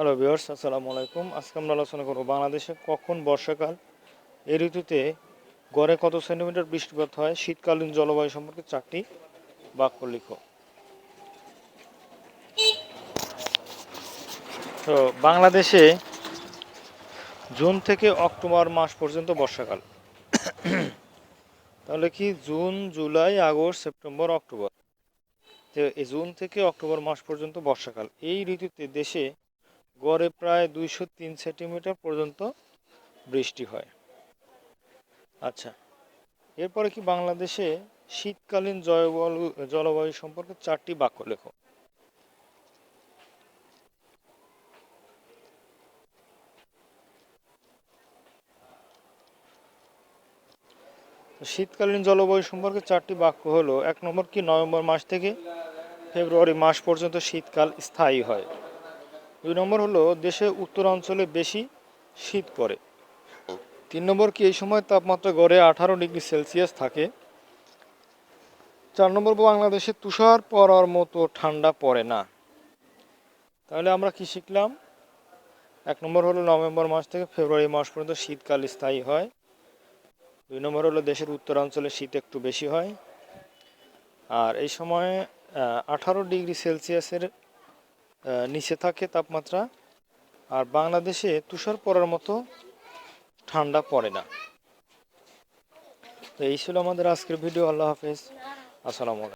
Hello viewers আসসালামু আলাইকুম। আজকে আমরা আলোচনা করব বাংলাদেশে কখন বর্ষাকাল? এই ঋতুতে গড়ে কত সেন্টিমিটার বৃষ্টিপাত হয়? শীতকালীন জলবায়ু সম্পর্কে চারটি বাক্য লিখো। তো, বাংলাদেশে জুন থেকে অক্টোবর মাস পর্যন্ত বর্ষাকাল। তাহলে কি June, July, August, September, October? তো, এই জুন থেকে অক্টোবর মাস পর্যন্ত বর্ষাকাল। এই ঋতুতে দেশে গড়ে প্রায় দুইশো তিন সেন্টিমিটার পর্যন্ত বৃষ্টি হয়। আচ্ছা এরপরে কি বাংলাদেশে শীতকালীন জলবায়ু জলবায়ু সম্পর্কে চারটি বাক্য লেখো? শীতকালীন জলবায়ু সম্পর্কে চারটি বাক্য হলো, এক নম্বর কি নভেম্বর মাস থেকে ফেব্রুয়ারি মাস পর্যন্ত শীতকাল স্থায়ী হয়? দুই নম্বর হলো, দেশে উত্তরাঞ্চলে বেশি শীত পড়ে। তিন নম্বর কি, এই সময় তাপমাত্রা গড়ে আঠারো ডিগ্রি সেলসিয়াস থাকে। চার নম্বর, বাংলাদেশে তুষার পড়ার মতো ঠান্ডা পড়ে না। তাহলে আমরা কি শিখলাম? এক নম্বর হলো, নভেম্বর মাস থেকে ফেব্রুয়ারি মাস পর্যন্ত শীতকাল স্থায়ী হয়। দুই নম্বর হলো, দেশের উত্তরাঞ্চলে শীত একটু বেশি হয়। আর এই সময়ে আঠারো ডিগ্রি সেলসিয়াসের নিচে থাকে তাপমাত্রা, আর বাংলাদেশে তুষার পড়ার মতো ঠান্ডা পড়ে না। তো এই ছিল আমাদের আজকের ভিডিও। আল্লাহ হাফেজ। আসসালামু